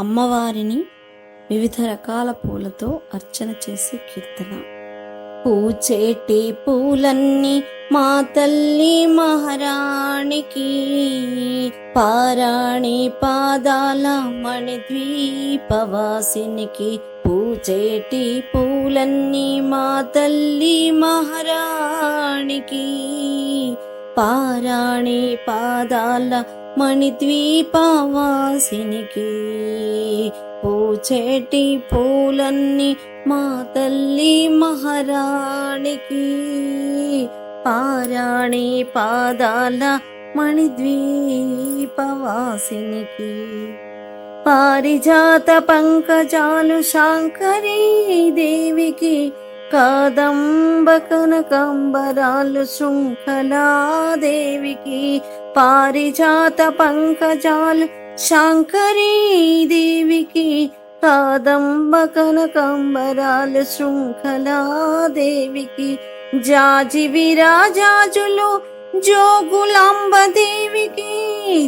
అమ్మవారిని వివిధ రకాల పూలతో అర్చన చేసే కీర్తన. పూచేటి పూలన్నీ మా తల్లి మహారాణికి పారాణి పాదాల మణిద్వీపవాసినికి. పూచేటి పూలన్నీ మా తల్లి మహారాణికి పారాణి పాదాల మణిద్వీపవాసినికి పూచేటి పూలన్నీ మా తల్లి మహారాణికి పారాణి పాదాల మణిద్వీపవాసినికి. పారిజాత పంకజాలు శాంకరీ దేవికి కాదంబ కనకంబరాలు శృంఖలాదేవికి పారిజాత పంకజాలు శాంకరీ దేవికి కాదంబ కనకంబరాలు శృంఖలాదేవికి జాజి విరాజాజులు జోగులాంబ దేవికి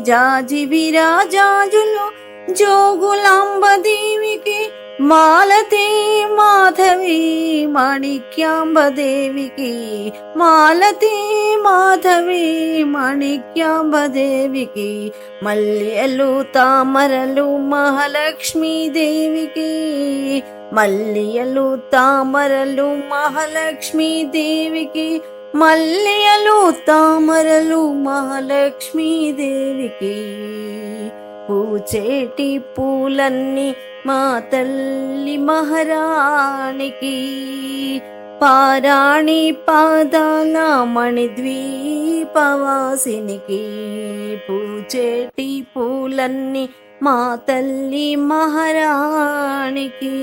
జాజి విరాజాజులు జోగులాంబ దేవికి మాలతి మాధవి మాణిక్యాంబ దేవికి మాలతి మాధవి మాణిక్యాంబ దేవికి మల్లెలు తామరలు మహాలక్ష్మీ దేవికి మల్లియలు తామరలు మహాలక్ష్మీ దేవికి మల్లియలు తామరలు మహాలక్ష్మీ దేవికి పూచేటి పూలన్నీ మా తల్లి మహారాణికి పారాణి పాదాల మణిద్వీపవాసినికి పూచేటి పూలన్నీ మా తల్లి మహారాణికి.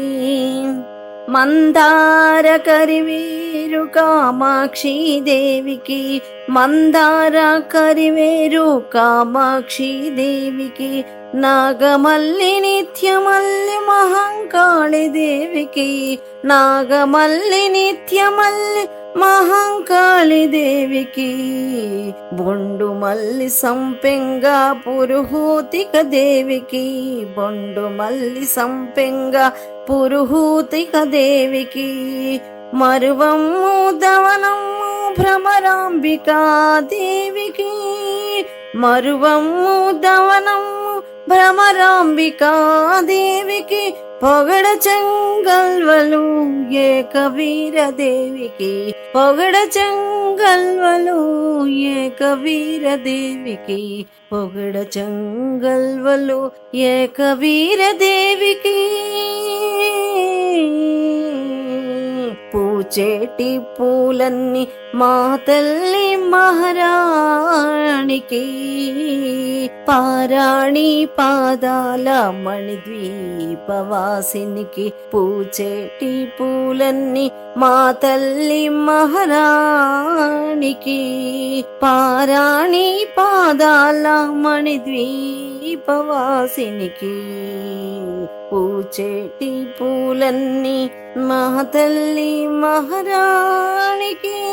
మందార కరివీ కరివేరు కామాక్షి దేవికి మందార కరివేరు కామాక్షి దేవికి నాగమల్లి నిత్యమల్లి మహంకాళి దేవికి నాగమల్లి నిత్యమల్లి మహంకాళి దేవికి బొండు మల్లి సంపెంగ పురుహూతిక దేవికి బొండు మల్లి సంపెంగ పురుహూతిక దేవికి. మరువమ్ము దవనమ్ము భ్రమరాంబికా దేవికి. మరువమ్ము దవనమ్ము భ్రమరాంబికా దేవికి. పొగడ చెంగల్వలు ఏకవీర దేవికి పొగడ చెంగల్వలు ఏకవీర దేవికి పొగడ చెంగల్వలు ఏకవీర పూచేటి పూలన్నీ మా తల్లి మహారాణికి. పారాణి పాదాల మణిద్వీపవాసినికి పూచేటి పూలన్నీ మా తల్లి మహారాణికి. పారాణి పాదాల మణిద్వీపవాసినికి. పూచేటి పూలన్నీ మా తల్లి మహారాణికి.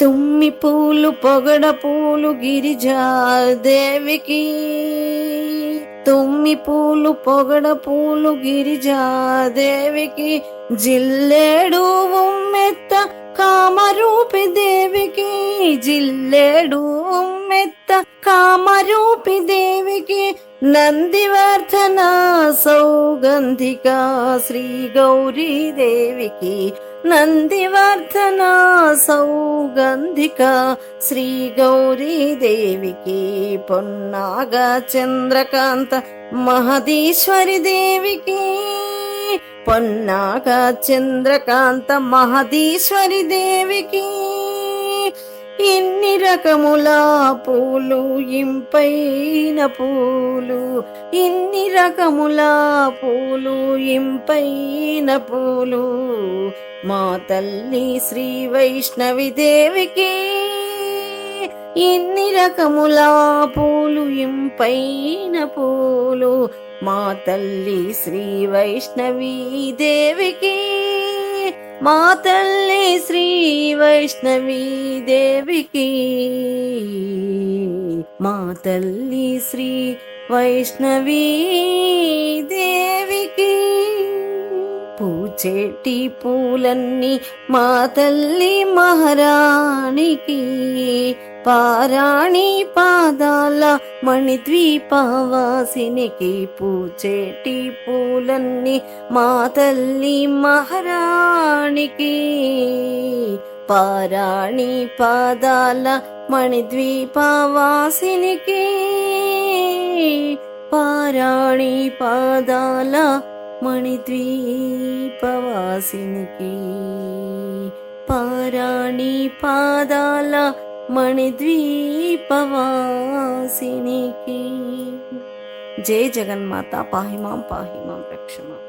తుమ్మి పూలు పొగడ పూలు గిరిజాదేవికి. తుమ్మి పూలు పొగడ పూలు గిరిజాదేవికి. జిల్లేడు ఉమ్మెత్త కామరూపి దేవికి. జిల్లేడు ఉమ్మెత్త కామరూపి దేవికి. నందివర్ధన సౌగంధిక శ్రీ గౌరీ దేవికి నందివర్ధన సౌగంధిక శ్రీ గౌరీ దేవికి పొన్నాగ చంద్రకాంత మహదీశ్వరి దేవికి. పొన్నాగ చంద్రకాంత మహదీశ్వరి దేవికి. ఇన్ని రకముల పూలు ఇంపైన పూలు ఇన్ని రకముల పూలు ఇంపైన పూలు. మా తల్లి శ్రీ వైష్ణవి దేవికి ఇన్ని రకముల పూలు ఇంపైన పూలు. మా తల్లి శ్రీ వైష్ణవి దేవికి మా తల్లి శ్రీ వైష్ణవి దేవికి. మా తల్లి శ్రీ వైష్ణవి దేవికి. పూచేటి పూలన్నీ మా తల్లి మహారాణికి. పారాణి పాదాల మణిద్వీపవాసినికి పూచేటి పూలన్నీ మా తల్లి మహారాణికి. పారాణి పాదాల మణిద్వీపవాసినికి. పారాణి పాదాల మణిద్వీపవాసినికి. పారాణి పాదాల మణిద్వీపవాసినికి. జయ జగన్మాత పాహిమాం పాహిమాం రక్షమాం